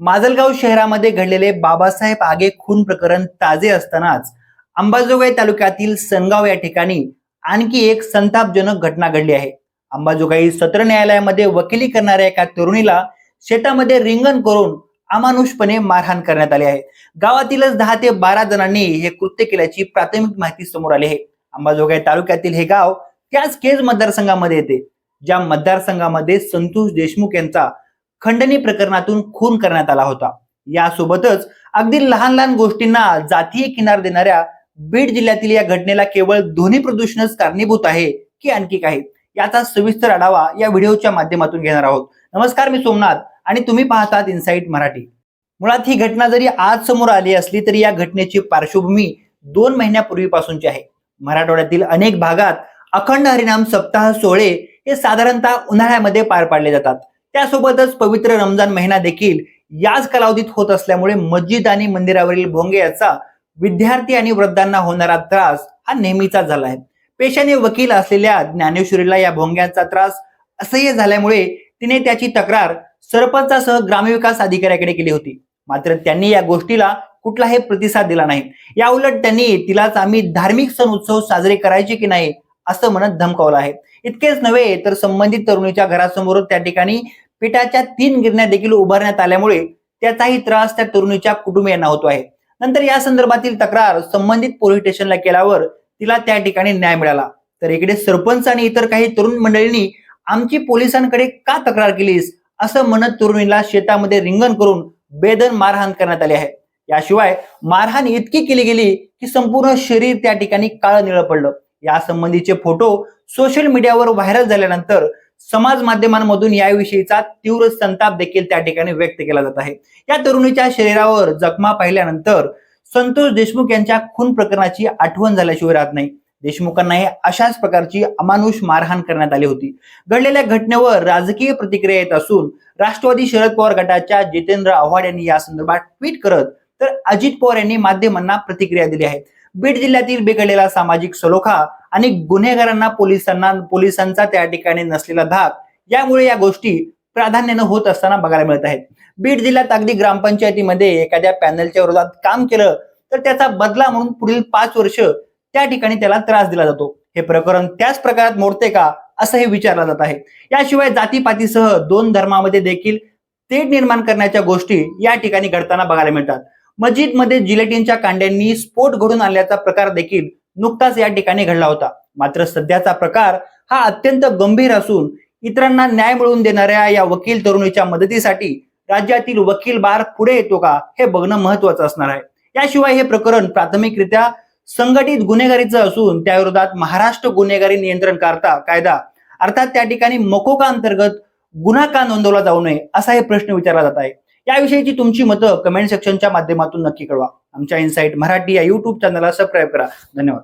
माजलगाव शहरामध्ये घडलेले बाबासाहेब आगे खून प्रकरण ताजे असतानाच अंबाजोगाई तालुक्यातील सनगाव या ठिकाणी आणखी एक संतापजनक घटना घडली आहे. अंबाजोगाई सत्र न्यायालयामध्ये वकिली करणाऱ्या एका तरुणीला शेतामध्ये रिंगण करून अमानुषपणे मारहाण करण्यात आली आहे. गावातीलच दहा ते बारा जणांनी हे कृत्य केल्याची प्राथमिक माहिती समोर आली आहे. अंबाजोगाई तालुक्यातील हे गाव त्याच केज मतदारसंघामध्ये येते. ज्या मतदारसंघामध्ये संतोष देशमुख यांचा खंडणी प्रकरणातून खून करण्यात आला होता. यासोबतच अगदी लहान लहान गोष्टींना जातीय किनार देणाऱ्या बीड जिल्ह्यातील या घटनेला केवळ ध्वनी प्रदूषणच कारणीभूत आहे की आणखी काही? याचा सविस्तर आढावा या व्हिडिओच्या माध्यमातून घेणार आहोत. नमस्कार मी सोमनाथ आणि तुम्ही पाहतात इनसाईट मराठी. मुळात ही घटना जरी आज समोर आली असली तरी या घटनेची पार्श्वभूमी दोन महिन्यापूर्वीपासूनची आहे. मराठवाड्यातील अनेक भागात अखंड हरिनाम सप्ताह सोहळे हे साधारणतः उन्हाळ्यामध्ये पार पाडले जातात. त्यासोबतच पवित्र रमजान महिना देखील याच कालावधीत होत असल्यामुळे मस्जिद आणि मंदिरावरील भोंगे याचा विद्यार्थी आणि वृद्धांना होणारा त्रास हा नेहमीचा झाला आहे. पेशाने वकील असलेल्या ज्ञानेश्वरीला या भोंग्यांचा त्रास असह्य झाल्यामुळे तिने त्याची तक्रार सरपंचासह ग्रामविकास अधिकाऱ्याकडे केली होती. मात्र त्यांनी या गोष्टीला कुठलाही प्रतिसाद दिला नाही. या उलट त्यांनी तिलाच आम्ही धार्मिक सण उत्सव साजरे करायचे की नाही असं म्हणत धमकावलं आहे. इतकेच नव्हे तर संबंधित तरुणीच्या घरासमोर त्या ठिकाणी पिठाच्या तीन गिरण्या देखील उभारण्यात आल्यामुळे त्याचाही त्रास त्या तरुणीच्या कुटुंबियांना होतो आहे. नंतर या संदर्भातील तक्रार संबंधित पोलीस स्टेशनला केल्यावर तिला त्या ठिकाणी न्याय मिळाला. तर इकडे सरपंच आणि इतर काही तरुण मंडळींनी आमची पोलिसांकडे का तक्रार केलीस? असं म्हणत तरुणीला शेतामध्ये रिंगण करून बेदन मारहाण करण्यात आली आहे. याशिवाय मारहाण इतकी केली गेली की संपूर्ण शरीर त्या ठिकाणी काळं निळं पडलं. या संबंधीचे फोटो सोशल मीडियावर व्हायरल झाल्यानंतर समाज माध्यमांमधून याविषयीचा तीव्र संताप देखील त्या ठिकाणी व्यक्त केला जात आहे. या तरुणीच्या शरीरावर जखमा पाहिल्यानंतर संतोष देशमुख यांच्या खून प्रकरणाची आठवण झाल्याशिवाय राहत नाही. देशमुखांनाही अशाच प्रकारची अमानुष मारहाण करण्यात आली होती. घडलेल्या घटनेवर राजकीय प्रतिक्रिया येत असून राष्ट्रवादी शरद पवार गटाच्या जितेंद्र आव्हाड यांनी या संदर्भात ट्विट करत तर अजित पवार यांनी माध्यमांना प्रतिक्रिया दिली आहे. बीड जिल्ह्यातील बिघडलेला सामाजिक सलोखा आणि गुन्हेगारांना पोलिसांना पोलिसांचा त्या ठिकाणी नसलेला धाक यामुळे या गोष्टी प्राधान्यानं होत असताना बघायला मिळत आहेत. बीड जिल्ह्यात अगदी ग्रामपंचायतीमध्ये एखाद्या पॅनलच्या विरोधात काम केलं तर त्याचा बदला म्हणून पुढील पाच वर्ष त्या ठिकाणी त्याला त्रास दिला जातो. हे प्रकरण त्याच प्रकारात मोडते का असं हे विचारलं जात आहे. याशिवाय जातीपातीसह दोन धर्मामध्ये देखील तेढ निर्माण करण्याच्या गोष्टी या ठिकाणी घडताना बघायला मिळतात. मस्जिदमध्ये जिलेटिनच्या कांड्यांनी स्फोट घडून आणल्याचा प्रकार देखील नुकताच या ठिकाणी घडला होता. मात्र सध्याचा प्रकार हा अत्यंत गंभीर असून इतरांना न्याय मिळवून देणाऱ्या या वकील तरुणीच्या मदतीसाठी राज्यातील वकील बार पुढे येतो का हे बघणं महत्वाचं असणार आहे. याशिवाय हे प्रकरण प्राथमिकरित्या संघटित गुन्हेगारीचं असून त्याविरोधात महाराष्ट्र गुन्हेगारी नियंत्रण करता कायदा अर्थात त्या ठिकाणी मकोका अंतर्गत गुन्हा का नोंदवला जाऊ नये असा हे प्रश्न विचारला जात आहे. याविषयीची तुमची मतं कमेंट सेक्शनच्या माध्यमातून नक्की कळवा. आमच्या इनसाईट मराठी या युट्यूब चॅनलला सबस्क्राईब करा. धन्यवाद.